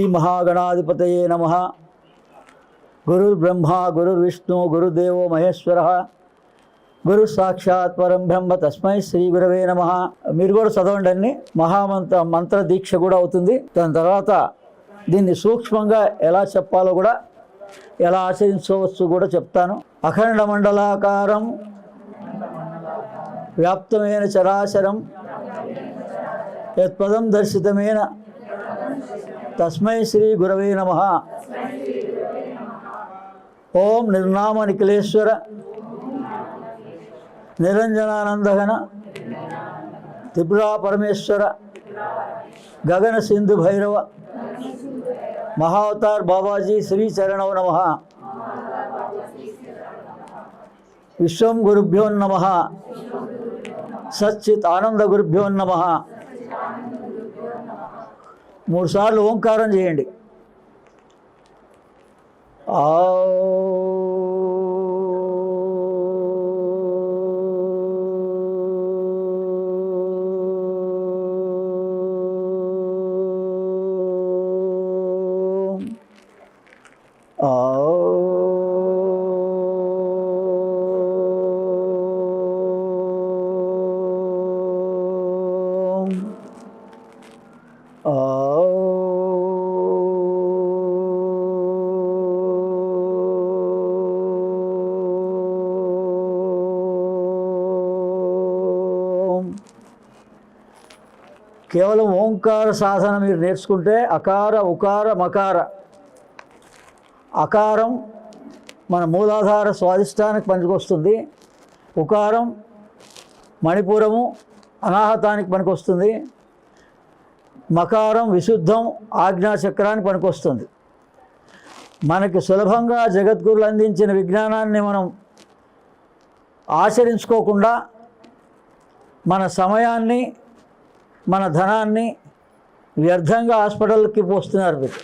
శ్రీ మహాగణాధిపతయే నమ. గురుర్బ్రహ్మ గురుర్విష్ణు గురుదేవో మహేశ్వర. గురు సాక్షాత్ పరం బ్రహ్మ తస్మై శ్రీ గురవే నమ. మీరు కూడా చదవండి అన్ని. మహామంత్ర మంత్ర దీక్ష కూడా అవుతుంది. దాని తర్వాత దీన్ని సూక్ష్మంగా ఎలా చెప్పాలో కూడా ఎలా ఆచరించవచ్చు కూడా చెప్తాను. అఖండ మండలాకారం వ్యాప్తమైన చరాచరం. యత్పదం దర్శితమైన. తస్మై శ్రీ గురవే నమ. ఓం నిర్నామ నిఖిలేశ్వర నిరంజనానందగన త్రిపురా పరమేశ్వర గగన సింధు భైరవ మహావతార్ బాబాజీ శ్రీ చరణవ నమ. విశ్వం గురుభ్యో నమ. సచ్చిత్ ఆనంద గురుభ్యో నమ. మూడు సార్లు ఓంకారం చేయండి. ఆ కేవలం ఓంకార సాధన మీరు నేర్చుకుంటే అకార ఉకార మకార. అకారం మన మూలాధార స్వాదిష్టానికి పనికొస్తుంది. ఉకారం మణిపురము అనాహతానికి పనికొస్తుంది. మకారం విశుద్ధం ఆజ్ఞాచక్రానికి పనికొస్తుంది. మనకి సులభంగా జగద్గురులు అందించిన విజ్ఞానాన్ని మనం ఆచరించుకోకుండా మన సమయాన్ని మన ధనాన్ని వ్యర్థంగా హాస్పిటల్కి పోస్తున్నారు మీరు.